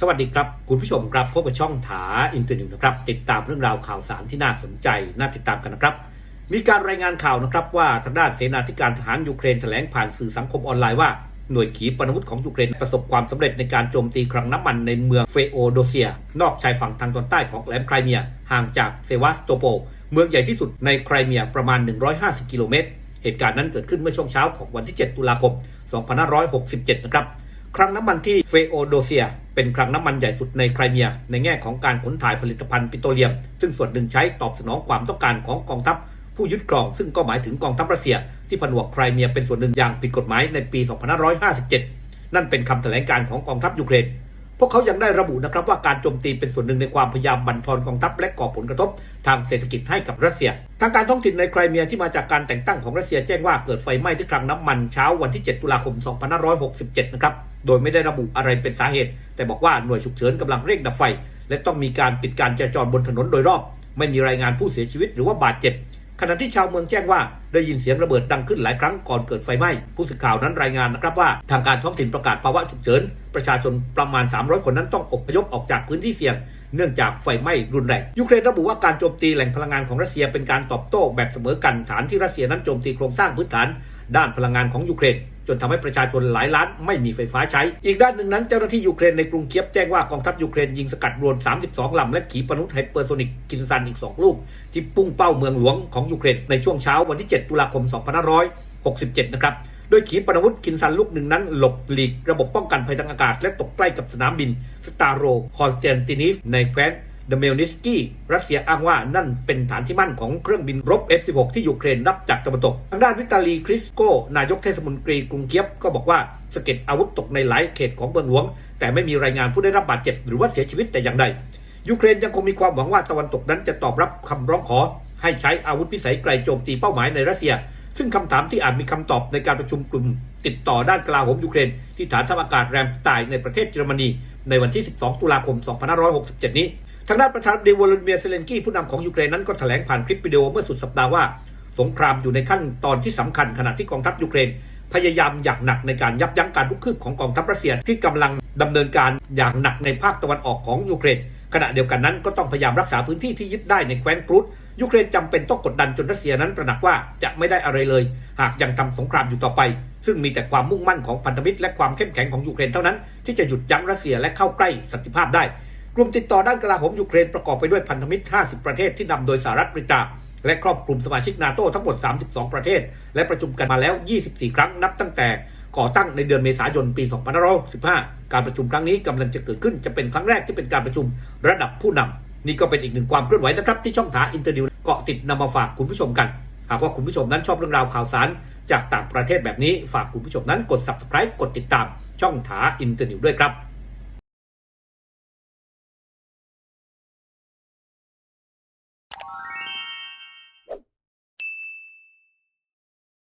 สวัสดีครับ คุณผู้ชมครับพบกับช่องถาอินเตอร์นิวนะครับ ติดตามเรื่องราวข่าวสารที่น่าสนใจ น่าติดตามกันนะครับ มีการรายงานข่าวนะครับว่าทางด้านเสนาธิการทหารยูเครนแถลงผ่านสื่อสังคมออนไลน์ว่าหน่วยขีปนาวุธของยูเครนประสบความสำเร็จในการโจมตีคลังน้ำมันในเมืองเฟโอโดเซีย นอกชายฝั่งทางตอนใต้ของแหลมไครเมีย ห่างจากเซวาสโตโปเมืองใหญ่ที่สุดในไครเมียประมาณ 150 กิโลเมตร เหตุการณ์นั้นเกิดขึ้นเมื่อช่วงเช้าของวันที่ 7 ตุลาคม 2567 นะครับ คลังน้ำมันที่เฟโอโดเซีย เป็นคลังน้ำมันใหญ่สุดในไครเมีย ในแง่ของการขนถ่ายผลิตภัณฑ์ปิโตรเลียม ซึ่งส่วนหนึ่งใช้ตอบสนองความต้องการของกองทัพผู้ยึดครอง ซึ่งก็หมายถึงกองทัพรัสเซีย ที่ผนวกไครเมียเป็นส่วนหนึ่งอย่างผิดกฎหมายในปี 2557 นั่นเป็นคำแถลงการของกองทัพยูเครนพวกเขายังได้ระบุนะครับว่าการโจมตีเป็นส่วนหนึ่งในความพยายามบั่นทอนกองทัพและก่อผลกระทบทางเศรษฐกิจให้กับรัสเซีย ทางการท้องถิ่นในไครเมียที่มาจากการแต่งตั้งของรัสเซียแจ้งว่าเกิดไฟไหม้ที่คลังน้ำมันเช้าวันที่ 7 ตุลาคม 2567 นะครับ โดยไม่ได้ระบุอะไรเป็นสาเหตุ แต่บอกว่าหน่วยฉุกเฉินกำลังเร่งดับไฟ และต้องมีการปิดการจราจรบนถนนโดยรอบ ไม่มีรายงานผู้เสียชีวิตหรือว่าบาดเจ็บขณะที่ชาวเมืองแจ้งว่าได้ยินเสียงระเบิดดังขึ้นหลายครั้งก่อนเกิดไฟไหม้ผู้สื่อข่าวนั้นรายงานนะครับว่าทางการท้องถิ่นประกาศภาวะฉุกเฉิน ประชาชนประมาณ 300 คนนั้นต้องอพยพออกจากพื้นที่เสี่ยง เนื่องจากไฟไหม้รุนแรงยูเครนระบุว่าการโจมตีแหล่งพลังงานของรัสเซียเป็นการตอบโต้แบบเสมอกันฐานที่รัสเซียนั้นโจมตีโครงสร้างพื้นฐาน ด้านพลังงานของยูเครน จนทำให้ประชาชนหลายล้านไม่มีไฟฟ้าใช้ อีกด้านหนึ่งนั้นเจ้าหน้าที่ยูเครนในกรุงเคียบแจ้งว่ากองทัพยูเครนยิงสกัดรวน32 ลำ และขีปนาวุธไฮเปอร์โซนิกกินซันอีก 2 ลูก ที่พุ่งเป้าเมืองหลวงของยูเครนในช่วงเช้าวันที่ 7 ตุลาคม 2567 นะครับโดยขีปนาวุธกินซันลูกหนึ่งนั้น หลบหลีกระบบป้องกันภัยทางอากาศ และตกใกล้กับสนามบินสตาโรคอนสแตนตินิสในแคว้น เดเมลนิสกี้รัสเซียอ้างว่านั่นเป็นฐานที่มั่นของเครื่องบินรบ F-16 ที่ยูเครนรับจากตะวันตก ทางด้านวิตาลีคริสโก นายกเทศมนตรีกรุงเคียบก็บอกว่าสะเก็ดอาวุธตกในหลายเขตของเมืองหลวง แต่ไม่มีรายงานผู้ได้รับบาดเจ็บหรือว่าเสียชีวิตแต่อย่างใดยูเครนยังคงมีความหวังว่าตะวันตกนั้นจะตอบรับคำร้องขอ ให้ใช้อาวุธพิสัยไกลโจมตีเป้าหมายในรัสเซีย ซึ่งคำถามที่อาจมีคำตอบในการประชุมกลุ่ม ติดต่อด้านกลาโหมยูเครน ที่ฐานทัพอากาศแรมไตน์ในประเทศเยอรมนีในวันที่ 12 ตุลาคม 2567 นี้ ทางด้านประธานาธิบดีวลาดิเมียร์เซเลนกี้ผู้นำของยูเครนนั้นก็แถลงผ่านคลิปวิดีโอเมื่อสุดสัปดาห์ว่า สงครามอยู่ในขั้นตอนที่สำคัญขณะที่กองทัพยูเครน พยายามอย่างหนักในการยับยั้งการลุกคืบของกองทัพรัสเซียที่กำลังดำเนินการอย่างหนักในภาคตะวันออกของยูเครน ขณะเดียวกันนั้นก็ต้องพยายามรักษาพื้นที่ที่ยึดได้ในแคว้นกรูดยูเครนจำเป็นต้องกดดันจนรัสเซียนั้นตระหนักว่าจะไม่ได้อะไรเลย หากยังทำสงครามอยู่ต่อไป ซึ่งมีแต่ความมุ่งมั่นของพันธมิตรและความเข้มแข็งของยูเครนเท่านั้น ที่จะหยุดยั้งรัสเซียและเข้าใกล้สันติภาพได้ ลุ่มติดต่อด้านกลาโหมยูเครนประกอบไปด้วยพันธมิตร 50 ประเทศที่นำโดยสหรัฐอเมริกาและครอบคลุมสมาชิกนาโตทั้งหมด 32 ประเทศ และประชุมกันมาแล้ว 24 ครั้งนับตั้งแต่ก่อตั้งในเดือนเมษายนปี 2515 การประชุมครั้งนี้กำลังจะเกิดขึ้นจะเป็นครั้งแรกที่เป็นการประชุมระดับผู้นำนี่ก็เป็นอีกหนึ่งความเคลื่อนไหวนะครับ ที่ช่องถาอินเตอร์นิวเกาะติดนำมาฝากคุณผู้ชมกัน หากว่าคุณผู้ชมนั้นชอบเรื่องราวข่าวสาร จากต่างประเทศแบบนี้ฝากคุณผู้ชมนั้นกด subscribe กดติดตามช่องถาอินเตอร์นิวด้วยครับ